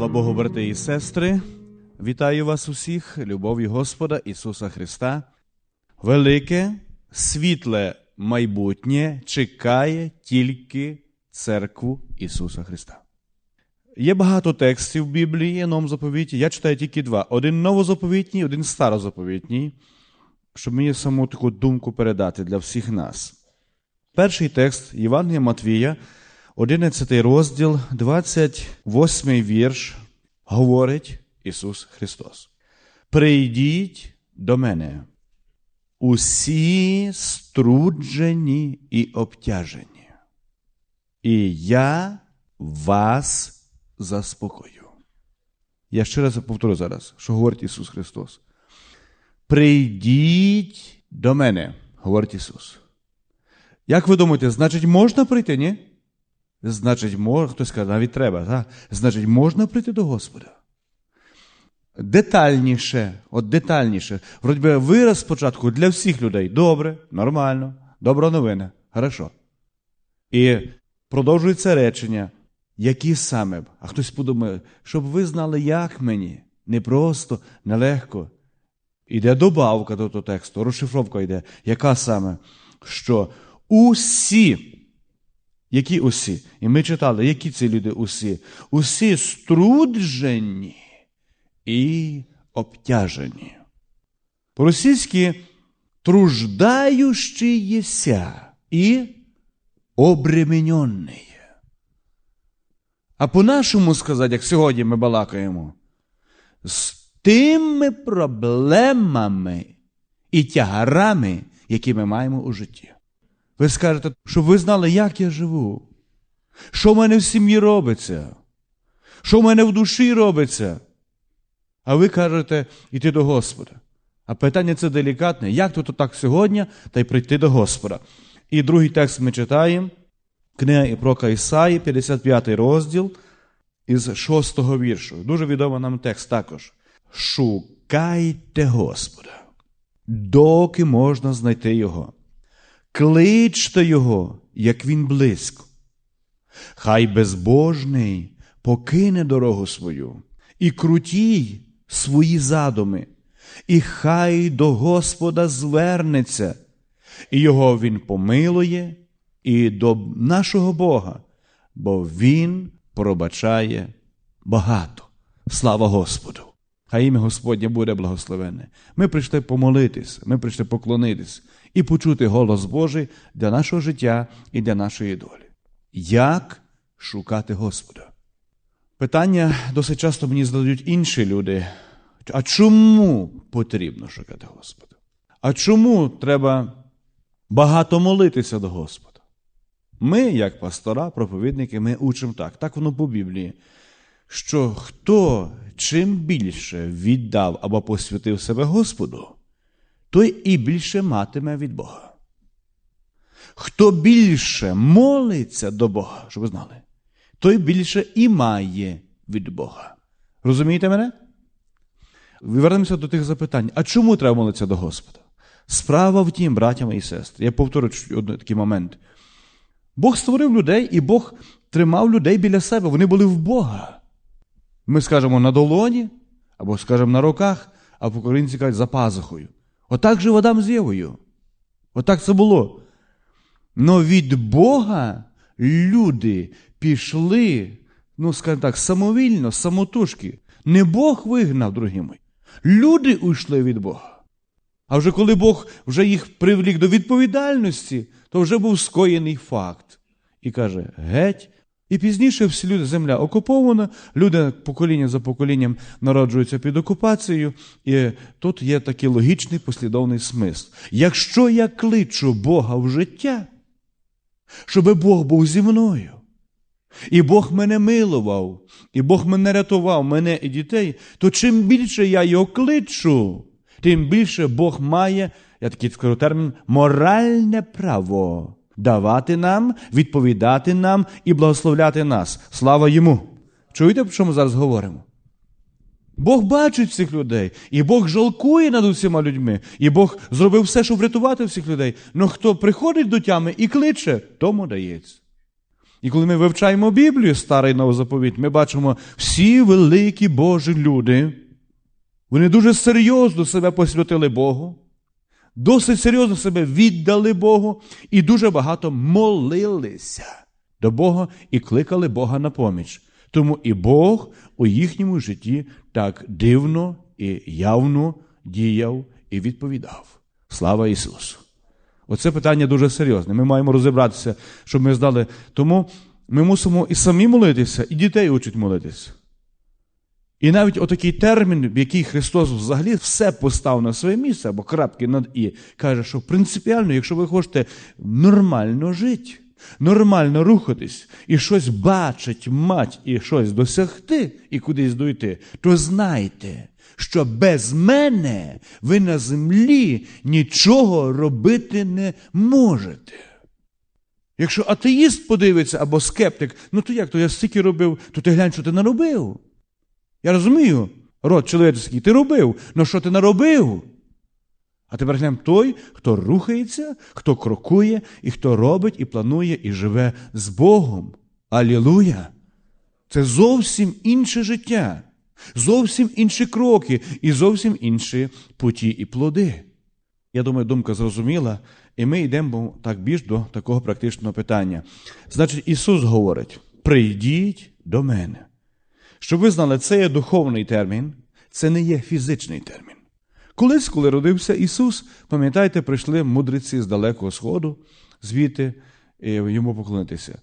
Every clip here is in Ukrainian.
Слава Богу, брати і сестри! Вітаю вас усіх, любові Господа Ісуса Христа. Велике, світле майбутнє чекає тільки церкву Ісуса Христа. Є багато текстів в Біблії, новому заповіті. Я читаю тільки два: один новозаповітній, один старозаповітній, щоб мені саму таку думку передати для всіх нас. Перший текст Євангелія Матвія, 11 розділ, 28 вірш, говорить Ісус Христос. Прийдіть до мене, усі струджені і обтяжені, і я вас заспокою. Я ще раз повторю зараз, що говорить Ісус Христос. Прийдіть до мене, говорить Ісус. Як ви думаєте, значить, можна прийти, ні? Значить, можна, хтось каже, навіть треба, так? Значить, можна прийти до Господа. Детальніше, от детальніше. Вроді би вираз спочатку для всіх людей. Добре, нормально, добра новина, хорошо. І продовжується речення, які саме, а хтось подумає, щоб ви знали, як мені, не просто, нелегко. Іде добавка до того тексту, розшифровка йде, яка саме, що усі, які усі, і ми читали, які ці люди усі, усі струджені і обтяжені. По-російськи труждающиеся і обремененные. А по-нашому сказати, як сьогодні ми балакаємо, з тими проблемами і тягарами, які ми маємо у житті. Ви скажете, щоб ви знали, як я живу, що в мене в сім'ї робиться, що в мене в душі робиться. А ви кажете йти до Господа. А питання це делікатне, як тут так сьогодні, та й прийти до Господа. І другий текст ми читаємо, книга пророка Ісаї, 55 розділ, із 6 віршу. Дуже відомий нам текст також. Шукайте Господа, доки можна знайти Його. Кличте Його, як Він близько. Хай безбожний покине дорогу свою і крутій свої задуми, і хай до Господа звернеться, і його Він помилує, і до нашого Бога, бо Він пробачає багато. Слава Господу! Хай ім'я Господнє буде благословенне. Ми прийшли помолитись, ми прийшли поклонитись і почути голос Божий для нашого життя і для нашої долі. Як шукати Господа? Питання досить часто мені задають інші люди. А чому потрібно шукати Господа? А чому треба багато молитися до Господа? Ми, як пастора, проповідники, ми учимо так, так воно по Біблії, що хто чим більше віддав або посвятив себе Господу, той і більше матиме від Бога. Хто більше молиться до Бога, щоб ви знали, той більше і має від Бога. Розумієте мене? Вернемося до тих запитань. А чому треба молитися до Господа? Справа в тім, браття і сестри. Я повторю один такий момент. Бог створив людей, і Бог тримав людей біля себе. Вони були в Бога. Ми скажемо на долоні, або скажемо на руках, а по-корінці кажуть за пазухою. Отак же Адам з Євою. Отак це було. Но від Бога люди пішли, ну, скажімо так, самовільно, самотужки. Не Бог вигнав, мої. Люди уйшли від Бога. А вже коли Бог вже їх привлік до відповідальності, то вже був скоєний факт. І каже: геть. І пізніше всі земля окупована, люди покоління за поколінням народжуються під окупацією, і тут є такий логічний послідовний смисл. Якщо я кличу Бога в життя, щоб Бог був зі мною, і Бог мене милував, і Бог мене рятував, мене і дітей, то чим більше я його кличу, тим більше Бог має, я такий скажу термін, моральне право давати нам, відповідати нам і благословляти нас. Слава йому! Чуєте, про що ми зараз говоримо? Бог бачить цих людей, і Бог жалкує над усіма людьми, і Бог зробив все, щоб врятувати всіх людей. Но хто приходить до тями і кличе, тому дається. І коли ми вивчаємо Біблію, старий новозаповіт, ми бачимо всі великі Божі люди, вони дуже серйозно себе посвятили Богу, досить серйозно себе віддали Богу і дуже багато молилися до Бога і кликали Бога на поміч. Тому і Бог у їхньому житті так дивно і явно діяв і відповідав. Слава Ісусу! Оце питання дуже серйозне. Ми маємо розібратися, щоб ми здали. Тому ми мусимо і самі молитися, і дітей учить молитися. І навіть отакий термін, в який Христос взагалі все постав на своє місце, або крапки над І, каже, що принципіально, якщо ви хочете нормально жити, нормально рухатись, і щось бачить, мать, і щось досягти, і кудись дойти, то знайте, що без мене ви на землі нічого робити не можете. Якщо атеїст подивиться або скептик, ну то як то я стільки робив, то ти глянь, що ти наробив. Я розумію, род чоловічий, ти робив, але що ти наробив? А тепер глянь той, хто рухається, хто крокує, і хто робить, і планує, і живе з Богом. Алілуя! Це зовсім інше життя, зовсім інші кроки і зовсім інші путі і плоди. Я думаю, думка зрозуміла, і ми йдемо так більш до такого практичного питання. Значить, Ісус говорить: прийдіть до мене. Щоб ви знали, це є духовний термін, це не є фізичний термін. Колись, коли родився Ісус, пам'ятаєте, прийшли мудреці з далекого Сходу, звідти і йому поклонитися.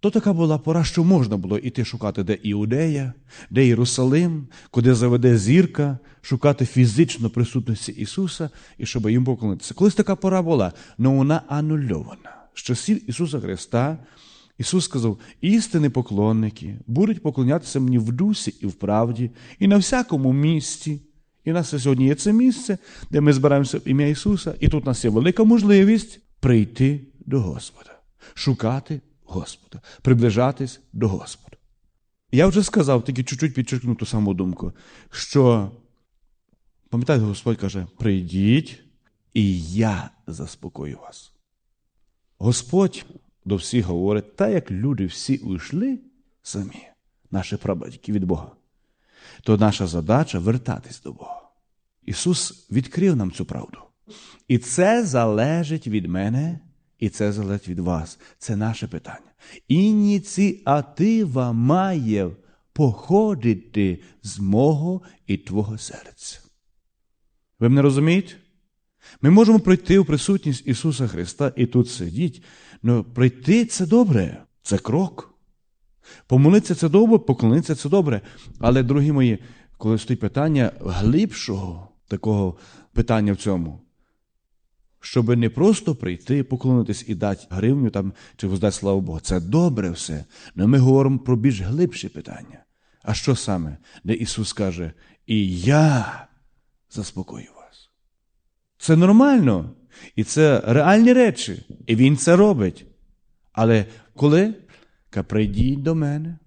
То така була пора, що можна було іти шукати, де Іудея, де Єрусалим, куди заведе зірка, шукати фізично присутності Ісуса і щоб їм поклонитися. Колись така пора була, але вона анульована. З часів Ісуса Христа Ісус сказав: істинні поклонники будуть поклонятися мені в дусі і в правді, і на всякому місці. І у нас сьогодні є це місце, де ми збираємося в ім'я Ісуса, і тут у нас є велика можливість прийти до Господа, шукати Господа, приближатись до Господа. Я вже сказав, тільки чуть-чуть підчеркну ту саму думку, що, пам'ятаєте, Господь каже: прийдіть, і я заспокою вас. Господь до всіх говорить, так як люди всі уйшли самі, наші прабатьки від Бога, то наша задача вертатись до Бога. Ісус відкрив нам цю правду. І це залежить від мене, і це залежить від вас. Це наше питання. Ініціатива має походити з мого і Твого серця. Ви мене розумієте? Ми можемо прийти у присутність Ісуса Христа і тут сидіти, але прийти це добре, це крок. Помолитися це добре, поклонитися це добре. Але, дорогі мої, коли стоїть питання глибшого такого питання в цьому, щоб не просто прийти, поклонитись і дати гривню там, чи воздати славу Богу. Це добре все. Але ми говоримо про більш глибші питання. А що саме? Де Ісус каже, і я заспокою вас. Це нормально. І це реальні речі. І Він це робить. Але коли? Ка прийдіть до мене.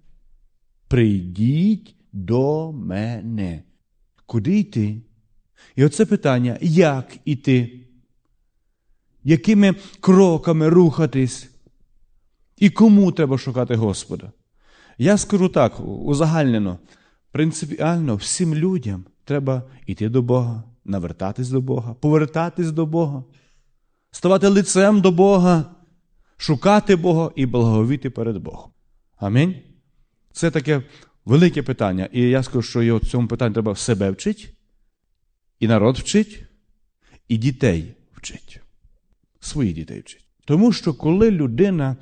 Прийдіть до мене. Куди йти? І оце питання, як іти? Якими кроками рухатись? І кому треба шукати Господа? Я скажу так, узагальнено, принципіально всім людям треба йти до Бога, навертатись до Бога, повертатись до Бога, ставати лицем до Бога, шукати Бога і благовіти перед Богом. Амінь. Це таке велике питання. І я скажу, що його цьому питанню треба себе вчити, і народ вчить, і дітей вчить. Своїх дітей вчить. Тому що коли людина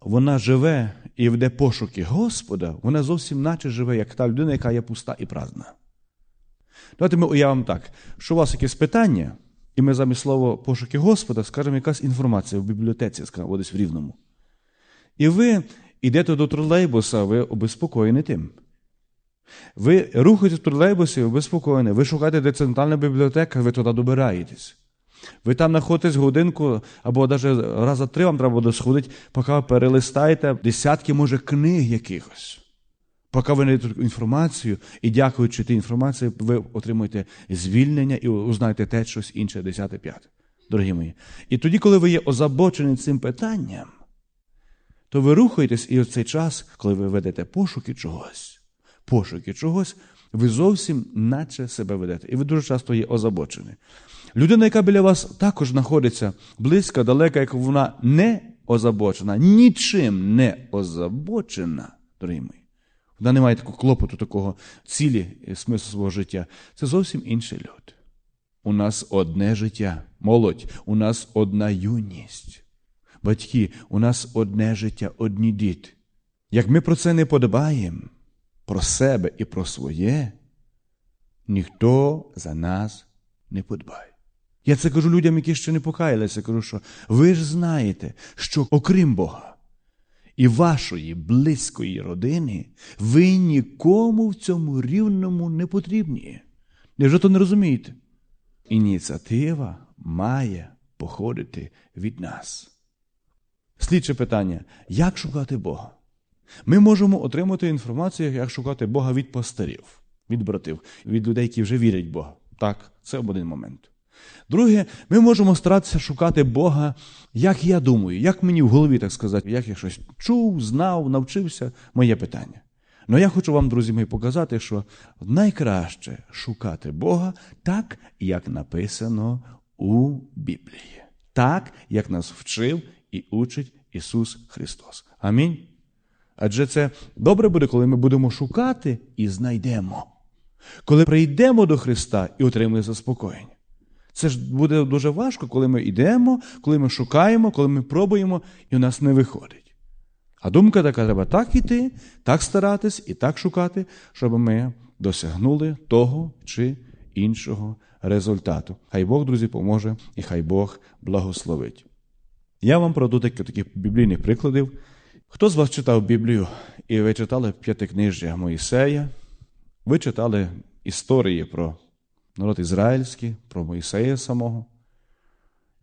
вона живе і веде пошуки Господа, вона зовсім наче живе, як та людина, яка є пуста і праздна. Давайте ми уявимо так, що у вас якесь питання, і ми замість слова пошуки Господа скажемо якась інформація в бібліотеці, скажімо, десь в Рівному. І ви йдете до тролейбуса, ви обеспокоєні тим. Ви рухаєтесь в тролейбусі, обеспокоєні, ви шукаєте, де центральна бібліотека, ви туди добираєтесь. Ви там знаходитесь годинку, або навіть раза три вам треба буде сходити, поки перелистаєте десятки, може, книг якихось. Поки ви не знайдете інформацію, і дякуючи тій інформації, ви отримуєте звільнення і узнаєте те щось інше, десяте, п'яте. Дорогі мої. І тоді, коли ви є озабочені цим питанням, то ви рухаєтесь і в цей час, коли ви ведете пошуки чогось, пошуки чогось, ви зовсім наче себе ведете. І ви дуже часто є озабочені. Людина, яка біля вас також знаходиться близько, далека, як вона не озабочена, нічим не озабочена, дорогі мої. Вона не має такого клопоту, такого цілі смислу свого життя. Це зовсім інший люд. У нас одне життя, молодь, у нас одна юність. Батьки, у нас одне життя, одні діти. Як ми про це не подбаємо, про себе і про своє, ніхто за нас не подбає. Я це кажу людям, які ще не покаялися, кажу, що ви ж знаєте, що окрім Бога і вашої близької родини, ви нікому в цьому рівному не потрібні. Невже то не розумієте? Ініціатива має походити від нас. Слідче питання: як шукати Бога? Ми можемо отримати інформацію, як шукати Бога від пастирів, від братів, від людей, які вже вірять в Бога. Так, це один момент. Друге, ми можемо старатися шукати Бога, як я думаю, як мені в голові так сказати, як я щось чув, знав, навчився моє питання. Але я хочу вам, друзі мої, показати, що найкраще шукати Бога так, як написано у Біблії, так, як нас вчив і учить Ісус Христос. Амінь. Адже це добре буде, коли ми будемо шукати і знайдемо. Коли прийдемо до Христа і отримаємо заспокоєння. Це ж буде дуже важко, коли ми йдемо, коли ми шукаємо, коли ми пробуємо, і у нас не виходить. А думка така, треба так іти, так старатись і так шукати, щоб ми досягнули того чи іншого результату. Хай Бог, друзі, поможе і хай Бог благословить. Я вам проведу такі таких біблійних прикладів. Хто з вас читав Біблію і ви читали п'ятикнижжя Моїсея? Ви читали історії про народ ізраїльський, про Моїсея самого.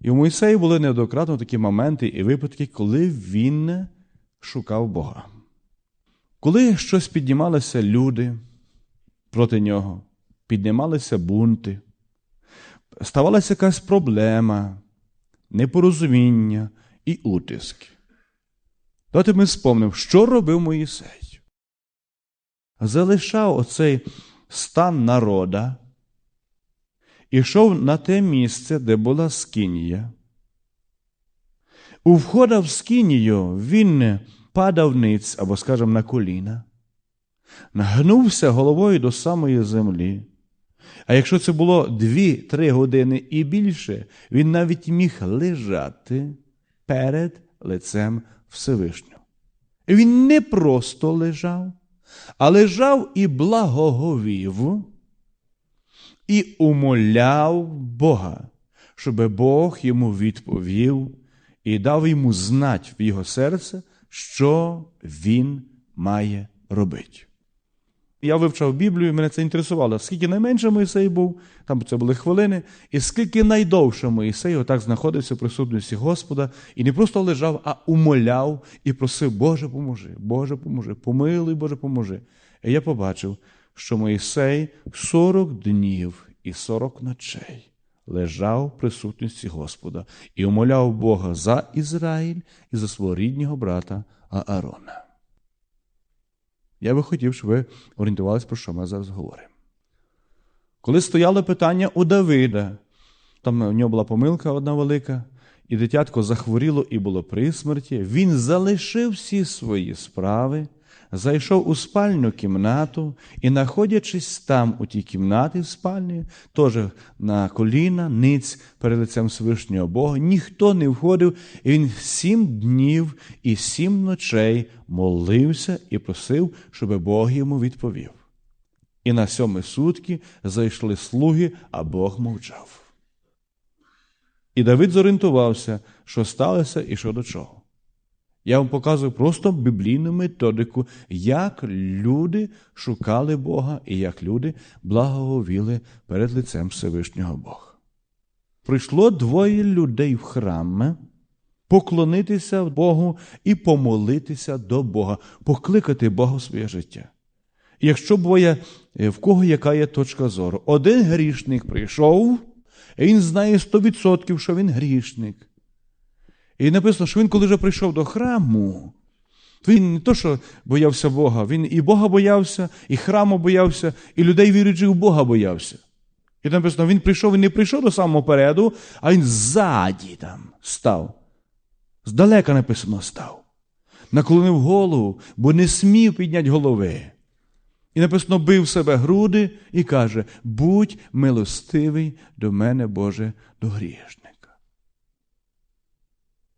І у Моїсеї були неоднократно такі моменти і випадки, коли він шукав Бога. Коли щось піднімалися люди проти нього, піднімалися бунти, ставалася якась проблема, непорозуміння і утиски. Давайте ми спомнимо, що робив Моїсей. Залишав оцей стан народа, ішов на те місце, де була скинія. У входа в скинію він падав ниць або, скажімо, на коліна, нагнувся головою до самої землі. А якщо це було дві-три години і більше, він навіть міг лежати перед лицем Всевишнього. Він не просто лежав, а лежав і благоговів, і умоляв Бога, щоб Бог йому відповів і дав йому знати в його серце, що він має робити. Я вивчав Біблію, і мене це інтересувало, скільки найменше Моїсей був, там це були хвилини, і скільки найдовше Моїсей отак знаходився в присутності Господа і не просто лежав, а умоляв і просив, Боже, поможи, Боже, поможи, помилуй, Боже, поможи. І я побачив, що Моїсей 40 днів і 40 ночей лежав в присутності Господа і умоляв Бога за Ізраїль і за свого рідного брата Аарона. Я би хотів, щоб ви орієнтувалися, про що ми зараз говоримо. Коли стояло питання у Давида, там у нього була помилка одна велика, і дитятко захворіло і було при смерті, він залишив всі свої справи, зайшов у спальню кімнату і, знаходячись там, у тій кімнаті в спальні, теж на коліна, ниць перед лицем Всевишнього Бога, ніхто не входив, і він сім днів і сім ночей молився і просив, щоб Бог йому відповів. І на сьоми сутки зайшли слуги, а Бог мовчав. І Давид зорієнтувався, що сталося і що до чого. Я вам показую просто біблійну методику, як люди шукали Бога і як люди благоговіли перед лицем Всевишнього Бога. Прийшло двоє людей в храм поклонитися Богу і помолитися до Бога, покликати Бога в своє життя. І якщо буває, в кого яка є точка зору, один грішник прийшов, і він знає 100%, що він грішник. І написано, що він, коли вже прийшов до храму, Він не то, що боявся Бога, він і Бога боявся, і храму боявся, і людей віруючих в Бога боявся. І там написано, він прийшов, він не прийшов до самого переду, а він ззаді там став. Здалека написано став. Наклонив голову, бо не смів підняти голови. І написано, бив себе груди і каже: Будь милостивий до мене, Боже, до грішника.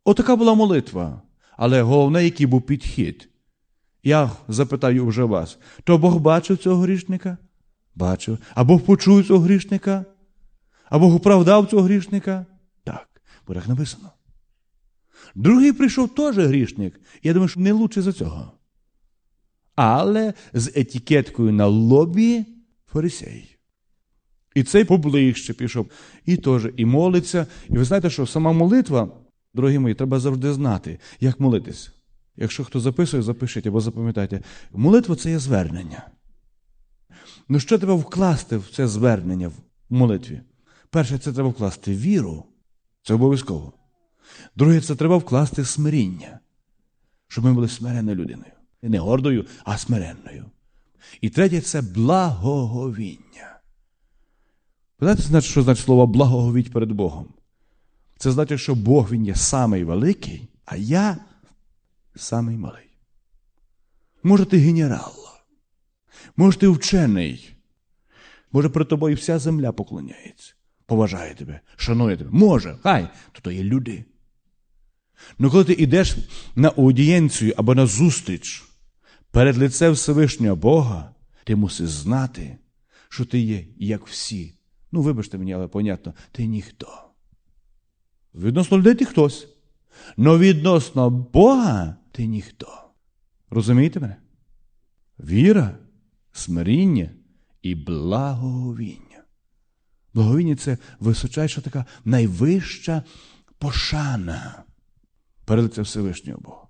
Отака була молитва. Але головне, який був підхід. Я запитаю вже вас: то Бог бачив цього грішника? Бачив. А Бог почув цього грішника? А Бог оправдав цього грішника? Так, бо так написано. Другий прийшов теж грішник. Я думаю, що не лучше за цього. Але з етикеткою на лобі фарисей. І цей поближче пішов. І теж і молиться. І ви знаєте, що сама молитва, дорогі мої, треба завжди знати, як молитися. Якщо хто записує, запишіть або запам'ятайте. Молитва це є звернення. Ну, що треба вкласти в це звернення в молитві? Перше, це треба вкласти віру. Це обов'язково. Друге, це треба вкласти смиріння, щоб ми були смиренною людиною. Не гордою, а смиренною. І третє це благоговіння. Знаєте, що значить слово благоговіть перед Богом? Це значить, що Бог Він є самий великий, а я самий малий. Може, ти генерал, може, ти вчений, може, перед тобою вся земля поклоняється, поважає тебе, шанує тебе. Може, хай, то то є люди. Ну коли ти йдеш на аудієнцію або на зустріч перед лицем Всевишнього Бога, ти мусиш знати, що ти є як всі. Ну, вибачте мені, але понятно, ти ніхто. Відносно людей ти хтось. Но відносно Бога ти ніхто. Розумієте мене? Віра, смиріння і благовіння. Благовіння це височайша така найвища пошана перед лицем Всевишнього Бога.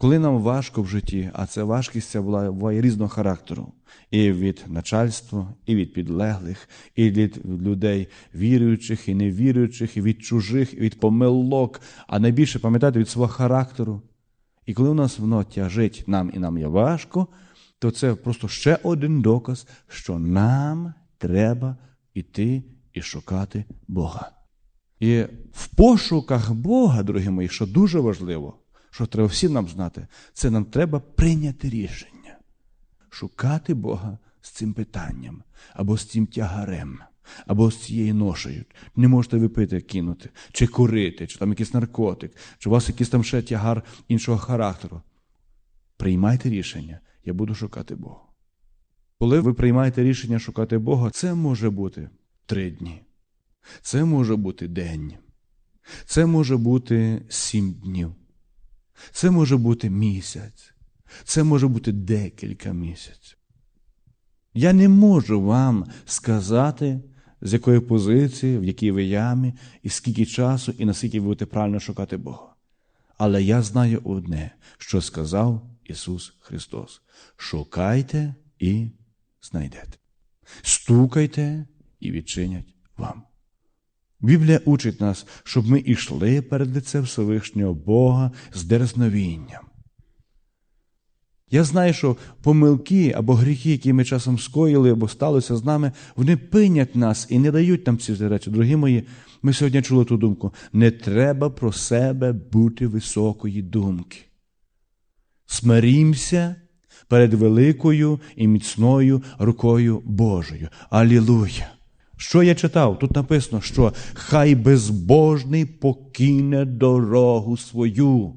Коли нам важко в житті, а ця важкість ця була різного характеру, і від начальства, і від підлеглих, і від людей віруючих і невіруючих, і від чужих, і від помилок, а найбільше пам'ятати від свого характеру. І коли у нас воно тяжить нам і нам є важко, то це просто ще один доказ, що нам треба йти і шукати Бога. І в пошуках Бога, дорогі мої, що дуже важливо, що треба всім нам знати, це нам треба прийняти рішення, шукати Бога з цим питанням, або з цим тягарем, або з цією ношею. Не можете ви пити, кинути, чи курити, чи там якийсь наркотик, чи у вас якийсь там ще тягар іншого характеру. Приймайте рішення, я буду шукати Бога. Коли ви приймаєте рішення шукати Бога, це може бути три дні. Це може бути день. Це може бути сім днів. Це може бути місяць. Це може бути декілька місяців. Я не можу вам сказати, з якої позиції, в якій ви ямі, і скільки часу, і наскільки ви будете правильно шукати Бога. Але я знаю одне, що сказав Ісус Христос: шукайте і знайдете. Стукайте і відчинять вам. Біблія учить нас, щоб ми йшли перед лицем Всевишнього Бога з дерзновінням. Я знаю, що помилки або гріхи, які ми часом скоїли або сталося з нами, вони пинять нас і не дають нам ці речі. Дорогі мої, ми сьогодні чули ту думку: не треба про себе бути високої думки. Смирімся перед великою і міцною рукою Божою. Алілуя! Що я читав? Тут написано, що хай безбожний покине дорогу свою.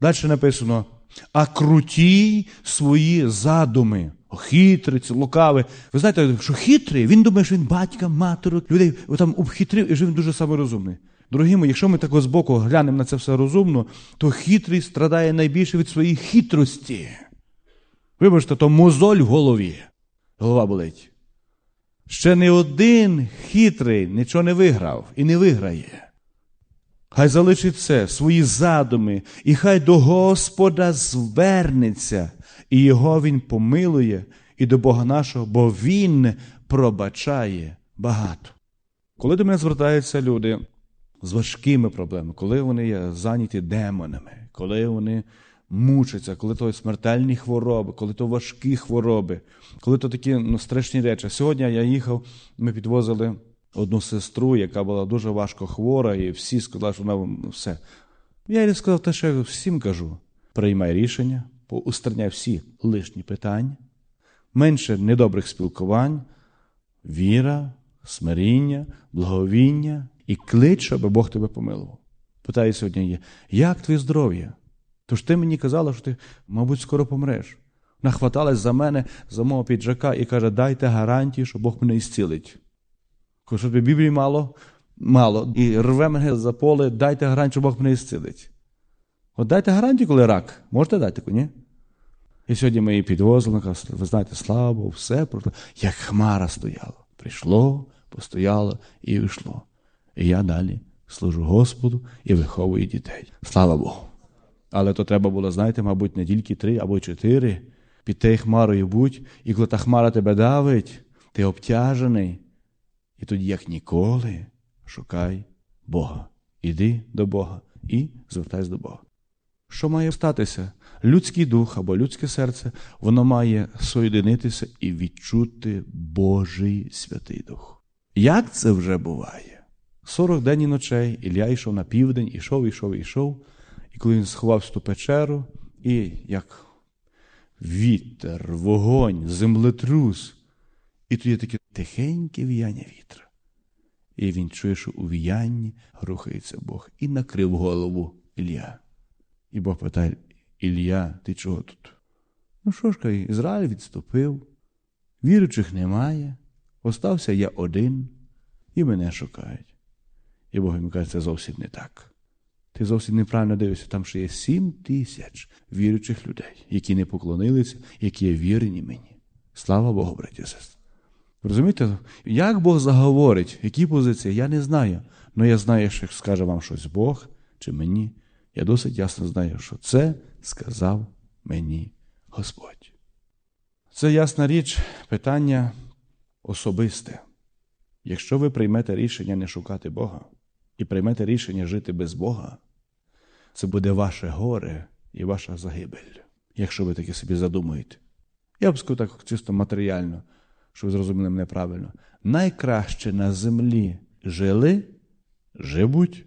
Далі написано, а круті свої задуми, хитриці, лукави. Ви знаєте, що хитрий, він думає, що він батька, матері, людей там обхитрив і що він дуже саморозумний. Дорогі мої, якщо ми так збоку глянемо на це все розумно, то хитрий страдає найбільше від своєї хитрості. Вибачте, то мозоль в голові. Голова болить. Ще не один хитрий нічого не виграв і не виграє. Хай залишить це, свої задуми, і хай до Господа звернеться, і його Він помилує, і до Бога нашого, бо Він пробачає багато. Коли до мене звертаються люди з важкими проблемами, коли вони є зайняті демонами, коли вони мучаться, коли то смертельні хвороби, коли то важкі хвороби, коли то такі ну, страшні речі. Сьогодні я їхав, ми підвозили одну сестру, яка була дуже важко хвора, і всі сказали, що вона ну, все. Я їй сказав те, що я всім кажу: приймай рішення, устраняй всі лишні питання, менше недобрих спілкувань, віра, смиріння, благовіння і клич, щоб Бог тебе помилував. Питає сьогодні як твоє здоров'я? Тож ти мені казала, що ти, мабуть, скоро помреш. Вона хваталась за мене, за мого піджака і каже, дайте гарантію, що Бог мене ісцілить. Кажу, що Біблії мало, мало. І рве мене за поле, дайте гарантію, що Бог мене ісцілить. От дайте гарантію, коли рак. Можете дати ні? І сьогодні ми її підвозили, каже, ви знаєте, слава Богу, все пройшло. Як хмара стояла. Прийшло, постояло і вийшло. І я далі служу Господу і виховую дітей. Слава Богу. Але то треба було, знаєте, мабуть, не тільки три або чотири. Під тією хмарою будь, і коли та хмара тебе давить, ти обтяжений. І тоді, як ніколи, шукай Бога. Іди до Бога і звертайся до Бога. Що має статися? Людський дух або людське серце, воно має соєдинитися і відчути Божий Святий Дух. Як це вже буває? Сорок день і ночей Ілля йшов на південь, ішов, ішов, ішов, і коли він сховався в ту печеру, і як вітер, вогонь, землетрус, і тоді таке тихеньке віяння вітра. І він чує, що у віянні рухається Бог, і накрив голову Ілля. І Бог питає, Ілля, ти чого тут? Ну що ж, каже, Ізраїль відступив, віруючих немає, остався я один, і мене шукають. І Бог йому каже, це зовсім не так. Ти зовсім неправильно дивишся, там ще є сім тисяч віруючих людей, які не поклонилися, які є вірені мені. Слава Богу, браті і сестри. Розумієте, як Бог заговорить, які позиції, я не знаю. Але я знаю, що скаже вам щось Бог чи мені. Я досить ясно знаю, що це сказав мені Господь. Це ясна річ, питання особисте. Якщо ви приймете рішення не шукати Бога і приймете рішення жити без Бога, це буде ваше горе і ваша загибель, якщо ви таке собі задумуєте. Я б сказав так чисто матеріально, що ви зрозуміли мене правильно. Найкраще на землі жили, живуть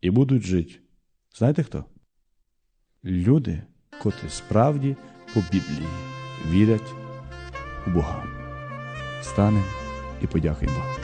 і будуть жити. Знаєте хто? Люди, котрі справді по Біблії вірять у Бога. Станемо і подякуємо.